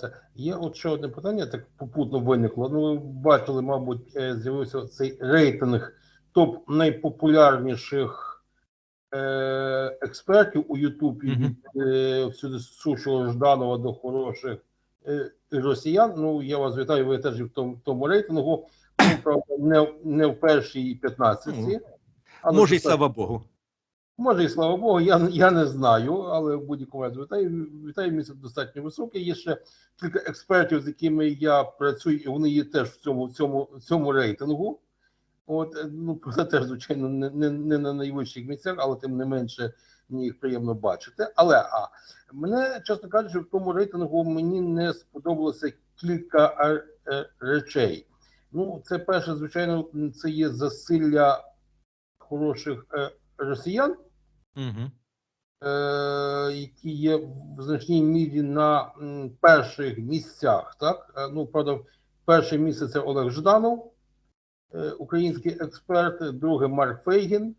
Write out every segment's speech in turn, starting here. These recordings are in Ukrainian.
Тарасе, є от ще одне питання, так попутно виникло. Ну, ви бачили, мабуть, е, з'явився цей рейтинг топ найпопулярніших е, експертів у Ютубі Мгм. від е, всюди сушого Жданова до хороших е, росіян. Ну, я вас вітаю, ви теж в тому, тому рейтингу. Ну, правда, не, не в першій 15. Ну, але Може, і слава Богу. Може, і слава Богу, я, я не знаю, але в будь-якому разі вітаю. Вітаю місце достатньо високе. Є ще кілька експертів, з якими я працюю, і вони є теж в цьому, цьому, цьому рейтингу. От, ну, це теж, звичайно, не, не, не на найвищих місцях, але тим не менше мені їх приємно бачити. Але а мене, чесно кажучи, в тому рейтингу мені не сподобалося кілька е, е, речей. Ну, це перше, звичайно, це є засилля хороших е, росіян Угу. які є в значній мірі на перших місцях. Так? Е, Ну, правда, перше місце це Олег Жданов, е, український експерт, друге Марк Фейгін,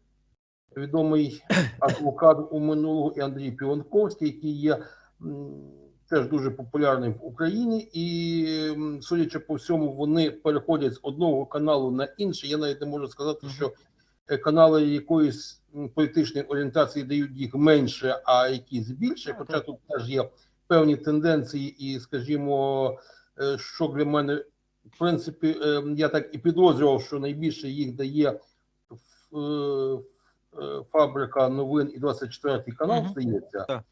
відомий адвокат у минулого, і Андрій Півонковський, який є теж дуже популярний в Україні, і судячи по всьому, вони переходять з одного каналу на інший. Я навіть не можу сказати, що канали якоїсь політичної орієнтації дають їх менше, а якісь більше. Хоча тут теж є певні тенденції, і, скажімо, е, що для мене, в принципі, е, я так і підозрював, що найбільше їх дає е, е, фабрика новин і 24 канал, здається.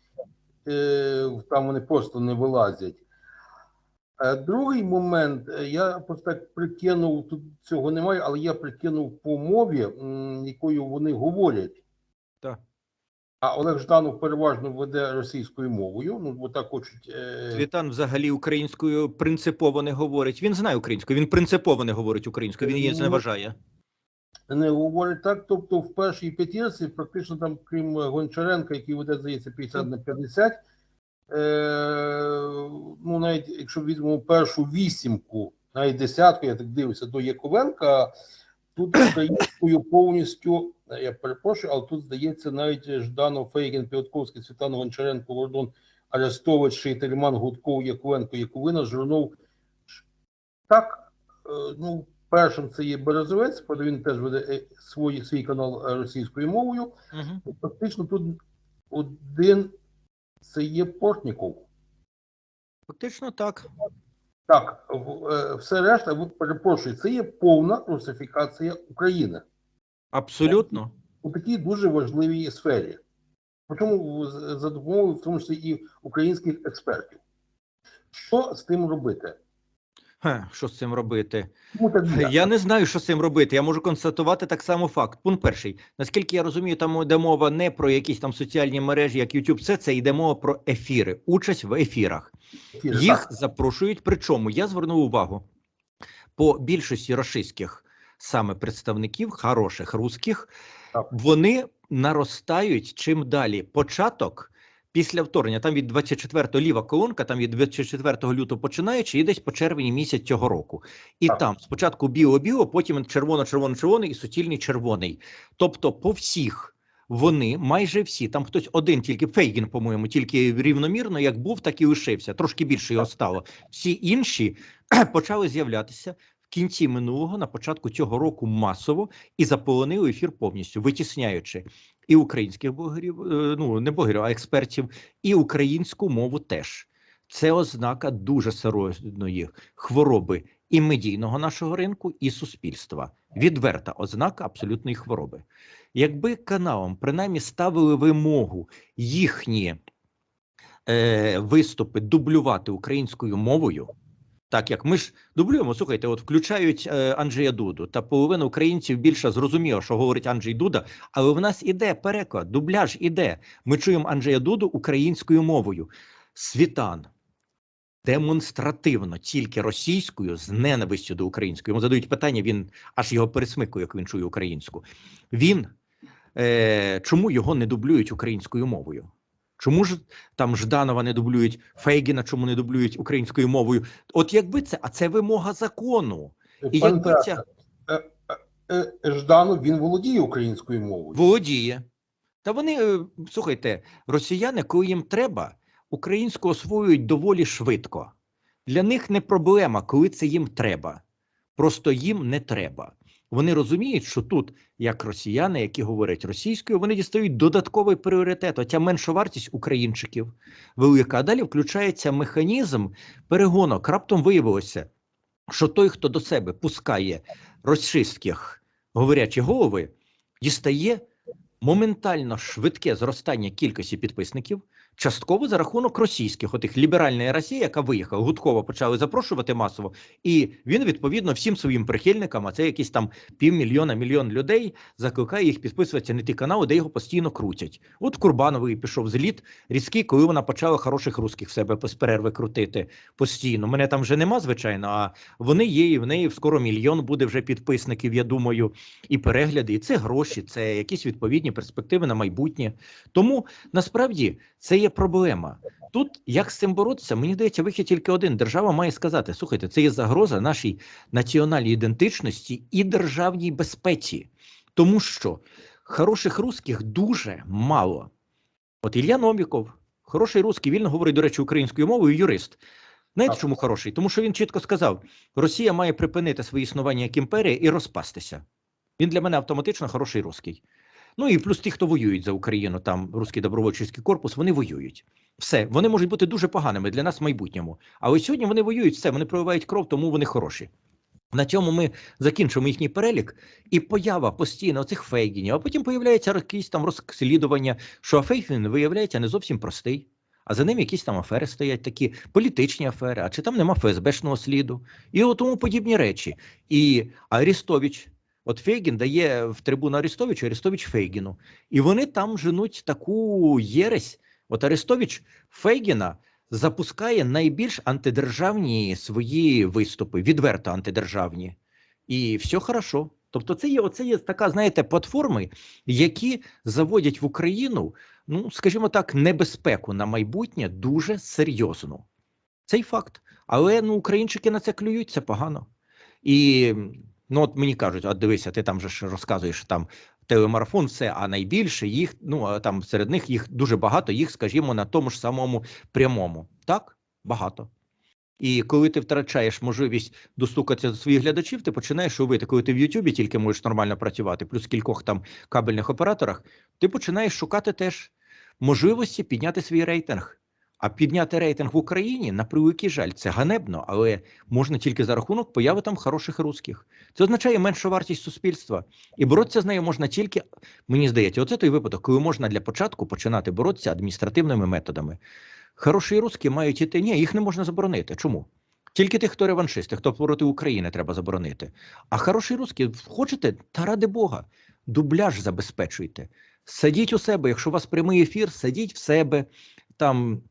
Е, Там вони просто не вилазять. Е, Другий момент, е, я просто так прикинув, тут цього немає, але я прикинув по мові, якою вони говорять. Так. А Олег Жданов переважно веде російською мовою. Ну, бо так хочуть. Е... Світан взагалі українською принципово не говорить. Він знає українську, він принципово не говорить українською, він її Ну, зневажає. не говорить так. Тобто, в першій п'ятірці, практично там, крім е, Гончаренка, який веде, здається, 50 на 50. Е, ну, навіть якщо візьмемо першу вісімку, навіть десятку, я так дивлюся, до Яковенка, тут українською повністю, я перепрошую, але тут здається навіть Жданов, Фейгін, Піотковський, Світлана Гончаренко, Гордон, Арестович, Шейтельман, Гудков, Яковенко, Яковина, Жирнов. Так, е, ну, першим це є Березовець, правда, він теж веде е, свій, свій канал російською мовою. Фактично тут один це є Портніков. Фактично так. Так, е, все решта, ви- перепрошую, це є повна русифікація України Абсолютно. у такій дуже важливій сфері. Причому за допомогою, в тому числі і українських експертів. Що з тим робити? Що з цим робити? Так є? Я не знаю, що з цим робити. Я можу констатувати так само факт. Пункт перший. Наскільки я розумію, там йде мова не про якісь там соціальні мережі, як YouTube, все це йде мова про ефіри, участь в ефірах. Ефір, Їх так. запрошують. Причому я звернув увагу по більшості російських саме представників, хороших русських, Так. вони наростають чим далі. Початок. Після вторгнення, там від 24 ліва колонка, там від 24 лютого починаючи, і десь по червні місяць цього року. І Так. там спочатку біо-біо, потім червоно-червоно-червоний і суцільний червоний. Тобто, по всіх вони майже всі, там хтось один, тільки Фейгін, по-моєму, тільки рівномірно, як був, так і лишився. Трошки більше його стало. Всі інші почали з'являтися в кінці минулого, на початку цього року масово і заполонили ефір повністю, витісняючи і українських блогерів, е, ну не блогерів, а експертів, і українську мову теж. Це ознака дуже серйозної хвороби і медійного нашого ринку, і суспільства. Відверта ознака абсолютної хвороби. Якби каналам принаймні ставили вимогу їхні е, виступи дублювати українською мовою, так як ми ж дублюємо, слухайте, от включають е, Анджея Дуду, та половина українців більше зрозуміла, що говорить Анджей Дуда, але в нас іде переклад, дубляж іде. Ми чуємо Анджея Дуду українською мовою. Світан демонстративно тільки російською з ненавистю до української. Йому задають питання, він аж його пересмикує, як він чує українську. Він е, чому його не дублюють українською мовою? Чому ж там Жданова не дублюють, Фейгіна чому не дублюють українською мовою? От якби це, а це вимога закону. І Пане якби ця е, е, Жданов, він володіє українською мовою. володіє. Та вони, е, слухайте, росіяни, коли їм треба, українську освоюють доволі швидко. Для них не проблема, коли це їм треба. Просто їм не треба. Вони розуміють, що тут, як росіяни, які говорять російською, вони дістають додатковий пріоритет. Оця менша вартість українчиків велика. А далі включається механізм перегонок. Раптом виявилося, що той, хто до себе пускає російських говорячі голови, дістає моментально швидке зростання кількості підписників, частково за рахунок російських, отих ліберальної Росії, яка виїхала, гудково почали запрошувати масово, і він відповідно всім своїм прихильникам, а це якісь там півмільйона, мільйон людей, закликає їх підписуватися на ті канали, де його постійно крутять. От Курбановий пішов зліт різкий, коли вона почала хороших русських в себе без перерви крутити постійно. Мене там вже нема, звичайно, а вони є, і в неї скоро мільйон буде вже підписників, я думаю, і перегляди. І це гроші, це якісь відповідні перспективи на майбутнє. Тому насправді це є проблема. Тут як з цим боротися? Мені здається, вихід тільки один. Держава має сказати: слухайте, це є загроза нашій національній ідентичності і державній безпеці, тому що хороших русських дуже мало. От Ілля Номіков, хороший русський, вільно говорить, до речі, українською мовою, юрист. Знаєте, чому хороший? Тому що він чітко сказав: Росія має припинити своє існування як імперія і розпастися. Він для мене автоматично хороший русський. Ну і плюс ті, хто воюють за Україну, там Руський добровольчий корпус, вони воюють. Все, вони можуть бути дуже поганими для нас в майбутньому. Але сьогодні вони воюють все, вони проливають кров, тому вони хороші. На цьому ми закінчимо їхній перелік, і поява постійно цих фейгінів, а потім появляється якісь там розслідування, що Фейгін виявляється не зовсім простий, а за ним якісь там афери стоять, такі політичні афери, а чи там нема ФСБшного сліду, і тому подібні речі. І Арістович, от Фейгін дає в трибуну Арістовичу, Арістович Фейгіну. І вони там женуть таку єресь. От Арестович Фейгіна запускає найбільш антидержавні свої виступи, відверто антидержавні. І все хорошо. Тобто, це є оце є така, знаєте, платформи, які заводять в Україну, ну скажімо так, небезпеку на майбутнє дуже серйозну. Цей факт. Але ну, українчики на це клюють, це погано. І ну, от мені кажуть, от дивися, ти там же ж розказуєш що там телемарафон, все, а найбільше їх, ну там серед них їх дуже багато, їх, скажімо, на тому ж самому прямому. Так, багато. І коли ти втрачаєш можливість достукатися до своїх глядачів, ти починаєш робити, коли ти в Ютубі тільки можеш нормально працювати, плюс кількох там кабельних операторах, ти починаєш шукати теж можливості підняти свій рейтинг. А підняти рейтинг в Україні на превеликий жаль, це ганебно, але можна тільки за рахунок появи там хороших русських. Це означає меншу вартість суспільства. І боротися з нею можна тільки, мені здається, оце той випадок, коли можна для початку починати боротися адміністративними методами. Хороші русські мають іти. Ні, їх не можна заборонити. Чому? Тільки тих, хто реваншисти, хто проти України, треба заборонити. А хороші русські, хочете, та ради Бога, дубляж забезпечуйте. Садіть у себе, якщо у вас прямий ефір, садіть в себе там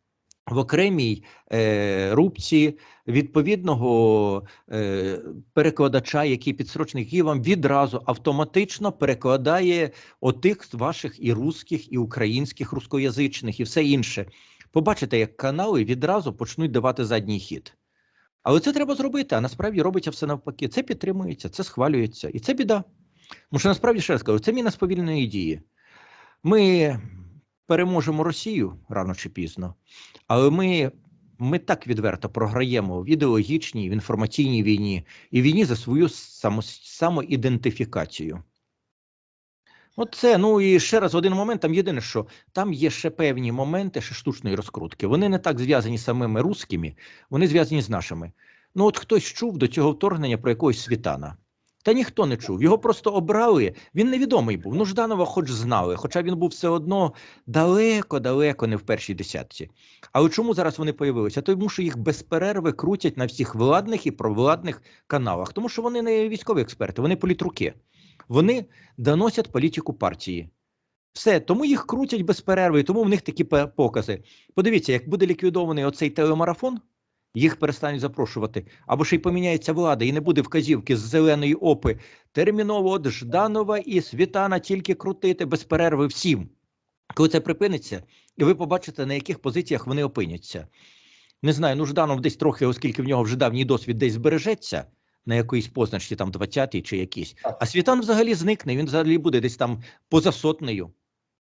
в окремій е, рубці відповідного е, перекладача, який підсрочник, який вам відразу автоматично перекладає отих ваших і русських, і українських, рускоязичних, і все інше. Побачите, як канали відразу почнуть давати задній хід. Але це треба зробити, а насправді робиться все навпаки. Це підтримується, це схвалюється, і це біда. Тому що насправді ще раз кажу, це міна сповільної дії. Ми переможемо Росію рано чи пізно, але ми, ми так відверто програємо в ідеологічній, в інформаційній війні і війні за свою само, самоідентифікацію. От це, ну і ще раз один момент. Там єдине, що там є ще певні моменти ще штучної розкрутки. Вони не так зв'язані з самими русскими, вони зв'язані з нашими. Ну, от хтось чув до цього вторгнення про якогось світана. Та ніхто не чув. Його просто обрали. Він невідомий був. Ну, Жданова хоч знали, хоча він був все одно далеко-далеко не в першій десятці. Але чому зараз вони появилися? Тому що їх без перерви крутять на всіх владних і провладних каналах, тому що вони не військові експерти, вони політруки. Вони доносять політику партії. Все, тому їх крутять без перерви, тому в них такі покази. Подивіться, як буде ліквідований оцей телемарафон, їх перестануть запрошувати, або ще й поміняється влада, і не буде вказівки з зеленої опи. Терміново от Жданова і Світана тільки крутити без перерви всім. Коли це припиниться, і ви побачите, на яких позиціях вони опиняться. Не знаю, ну Жданов десь трохи, оскільки в нього вже давній досвід десь збережеться на якоїсь позначці, там 20-й чи якийсь. А Світан взагалі зникне, він взагалі буде десь там поза сотнею.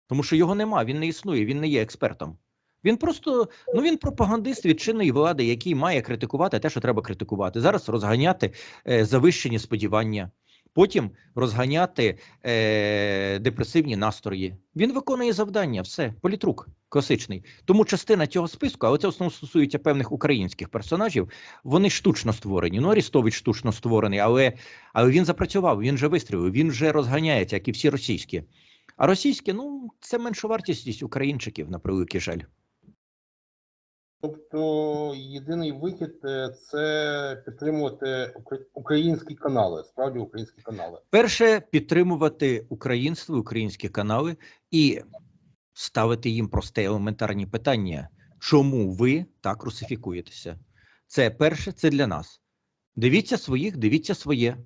Тому що його нема, він не існує, він не є експертом. Він просто ну він пропагандист від чинної влади, який має критикувати те, що треба критикувати. Зараз розганяти е, завищені сподівання, потім розганяти е, депресивні настрої. Він виконує завдання, все політрук класичний. Тому частина цього списку, але це в основному стосується певних українських персонажів. Вони штучно створені. Ну Арістович штучно створений, але, але він запрацював, він вже вистрілив, він вже розганяється, як і всі російські. А російські, ну це меншовартість українчиків на превеликий жаль. Тобто єдиний вихід е, це підтримувати укра- українські канали, справді українські канали. Перше підтримувати українство, українські канали і ставити їм просте елементарні питання, чому ви так русифікуєтеся? Це перше, це для нас. Дивіться своїх, дивіться своє.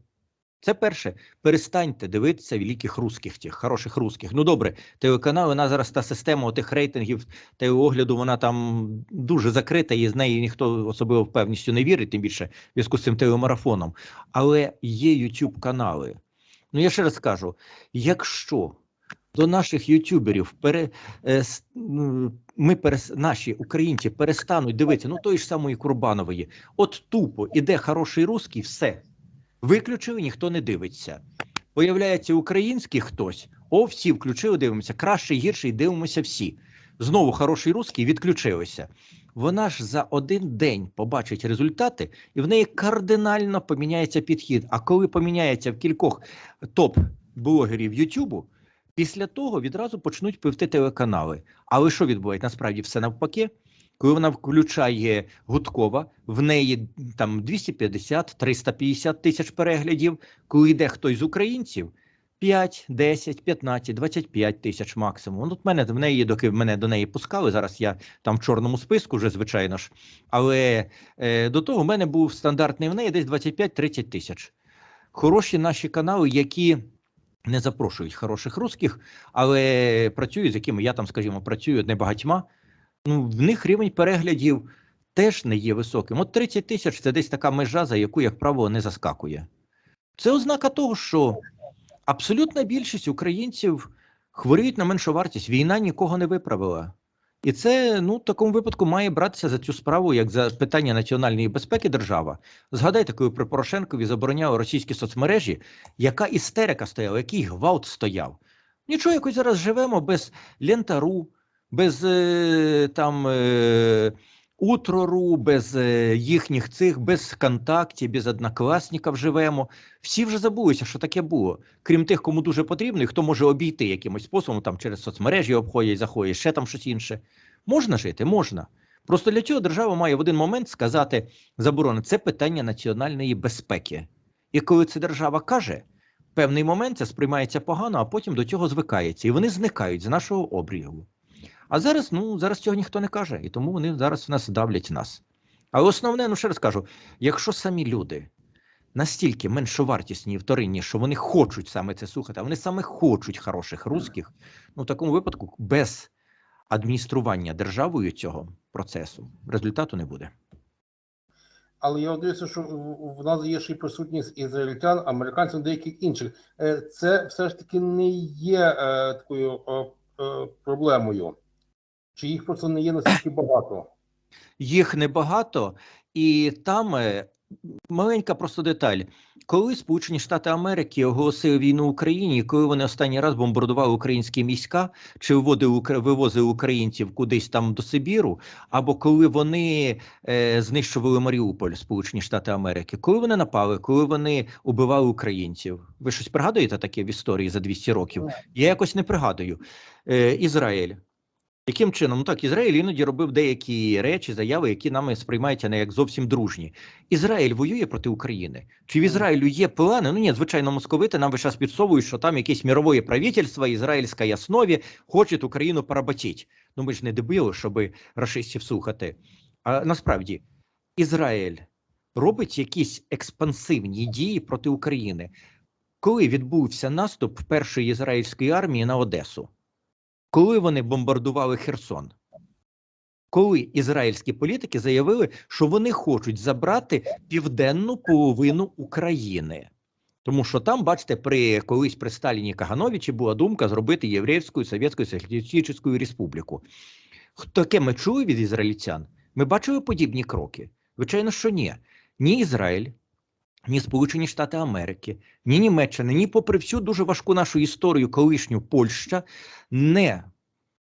Це перше. Перестаньте дивитися великих русських, тих хороших русських. Ну добре, телеканал, вона зараз та система тих рейтингів та огляду, вона там дуже закрита, і з неї ніхто особливо впевністю не вірить, тим більше в зв'язку з цим телемарафоном. Але є YouTube канали. Ну я ще раз кажу: якщо до наших ютуберів пере, е, ми перес, наші українці перестануть дивитися, ну тої ж самої Курбанової, от тупо іде хороший русський, все. Виключили, ніхто не дивиться. Появляється український хтось, о, всі включили, дивимося, кращий, гірший, дивимося всі. Знову хороший русський відключилися. Вона ж за один день побачить результати, і в неї кардинально поміняється підхід. А коли поміняється в кількох топ-блогерів Ютубу, після того відразу почнуть пивти телеканали. Але що відбувається? Насправді все навпаки. Коли вона включає Гудкова, в неї там 250-350 тисяч переглядів. Коли йде хтось з українців, 5, 10, 15, 25 тисяч максимум. От мене в неї, доки мене до неї пускали. Зараз я там в чорному списку, вже звичайно ж. Але е, до того в мене був стандартний в неї десь 25-30 тисяч. Хороші наші канали, які не запрошують хороших русських, але працюють, з якими я там, скажімо, працюю небагатьма. Ну, в них рівень переглядів теж не є високим. От 30 тисяч це десь така межа, за яку, як правило, не заскакує. Це ознака того, що абсолютна більшість українців хворіють на меншу вартість. Війна нікого не виправила. І це ну в такому випадку має братися за цю справу як за питання національної безпеки держава. Згадайте, коли при Порошенкові забороняли російські соцмережі, яка істерика стояла, який гвалт стояв. Нічого, якось зараз живемо без лентару, без е, там е, утрору, без е, їхніх цих, без контактів, без однокласників живемо. Всі вже забулися, що таке було. Крім тих, кому дуже потрібно, і хто може обійти якимось способом, там через соцмережі обходять, заходять, ще там щось інше. Можна жити, можна. Просто для цього держава має в один момент сказати заборони. Це питання національної безпеки. І коли це держава каже, певний момент це сприймається погано, а потім до цього звикається, і вони зникають з нашого обрігу. А зараз, ну зараз цього ніхто не каже, і тому вони зараз в нас давлять нас. Але основне, ну ще раз кажу: якщо самі люди настільки меншовартісні і вторинні, що вони хочуть саме це слухати, а вони саме хочуть хороших русських, ну в такому випадку без адміністрування державою цього процесу результату не буде. Але я дивлюся, що в- нас є ще й присутність ізраїльтян, американців, деяких інших. Е, Це все ж таки не є е, такою е, проблемою. Чи їх просто не є настільки багато? Їх небагато, і там е, маленька просто деталь. Коли Сполучені Штати Америки оголосили війну Україні, коли вони останній раз бомбардували українські міська чи виводили, вивозили українців кудись там до Сибіру, або коли вони е, знищували Маріуполь, Сполучені Штати Америки, коли вони напали, коли вони убивали українців. Ви щось пригадуєте таке в історії за 200 років? Я якось не пригадую. Е, Ізраїль. Яким чином? Ну так, Ізраїль іноді робив деякі речі, заяви, які нами сприймаються не як зовсім дружні. Ізраїль воює проти України. Чи в Ізраїлю є плани? Ну ні, звичайно, московити нам час підсовують, що там якесь мірове правительство, ізраїльська основі хоче Україну поработити. Ну ми ж не дебіли, щоб рашистів слухати. А насправді Ізраїль робить якісь експансивні дії проти України. Коли відбувся наступ першої ізраїльської армії на Одесу? Коли вони бомбардували Херсон, коли ізраїльські політики заявили, що вони хочуть забрати південну половину України. Тому що там, бачите, при колись при Сталіні Кагановичі була думка зробити Єврейську Совєтську Соціалістичну Республіку. Таке ми чули від ізраїльтян. Ми бачили подібні кроки. Звичайно, що ні. Ні Ізраїль, ні Сполучені Штати Америки, ні Німеччина, ні, попри всю дуже важку нашу історію, колишню Польща не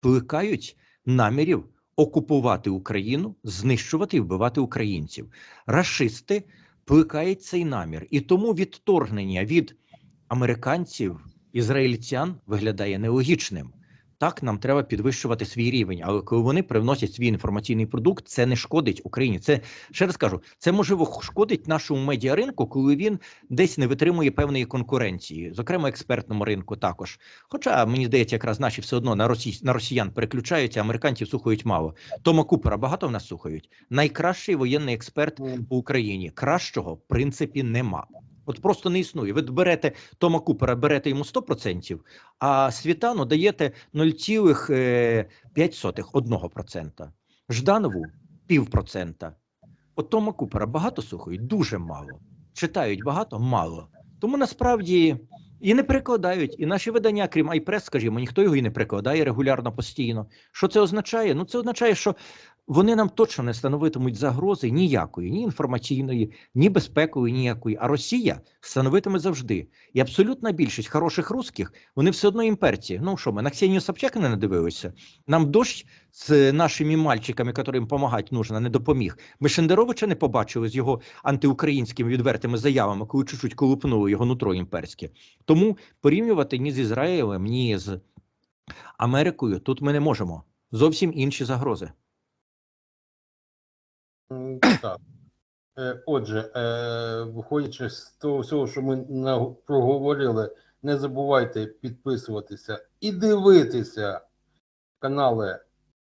плекають намірів окупувати Україну, знищувати і вбивати українців. Рашисти плекають цей намір, і тому відторгнення від американців, ізраїльтян виглядає нелогічним. Так, нам треба підвищувати свій рівень, але коли вони привносять свій інформаційний продукт, це не шкодить Україні. Це ще раз кажу, це можливо шкодить нашому медіаринку, коли він десь не витримує певної конкуренції, зокрема експертному ринку також. Хоча мені здається, якраз наші все одно на росі... на росіян переключаються, американців слухають мало. Тома Купера багато в нас слухають. Найкращий воєнний експерт в Україні. Кращого в принципі нема. От просто не існує. Ви берете Тома Купера, берете йому 100%, а Світану даєте 0,5 1%. Жданову півпроцента. От Тома Купера багато слухають, дуже мало. Читають багато, мало. Тому насправді і не перекладають. І наші видання, крім iPress, скажімо, ніхто його і не перекладає регулярно постійно. Що це означає? Ну, це означає, що вони нам точно не становитимуть загрози ніякої, ні інформаційної, ні безпекової, ніякої. А Росія становитиме завжди. І абсолютна більшість хороших русських, вони все одно імперці. Ну що, ми на Ксенію Собчак не надивилися? Нам дощ з нашими мальчиками, яким допомагати нужно, не допоміг. Ми Шендеровича не побачили з його антиукраїнськими відвертими заявами, коли чуть-чуть колупнули його нутро імперське. Тому порівнювати ні з Ізраїлем, ні з Америкою тут ми не можемо. Зовсім інші загрози. Так. Е, Отже, е, виходячи з того всього, що ми проговорили, не забувайте підписуватися і дивитися канали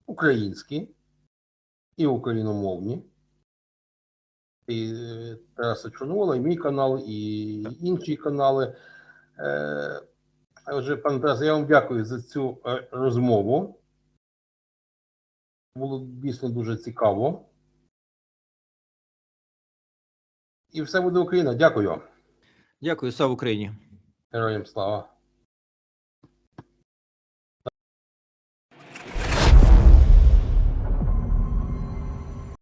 українські і україномовні. І е, Тараса Чорновола, і мій канал, і інші канали. Отже, пане Тарасе, я вам дякую за цю розмову. Було дійсно дуже цікаво. І все буде Україна. Дякую. Дякую, слава Україні. Героям слава.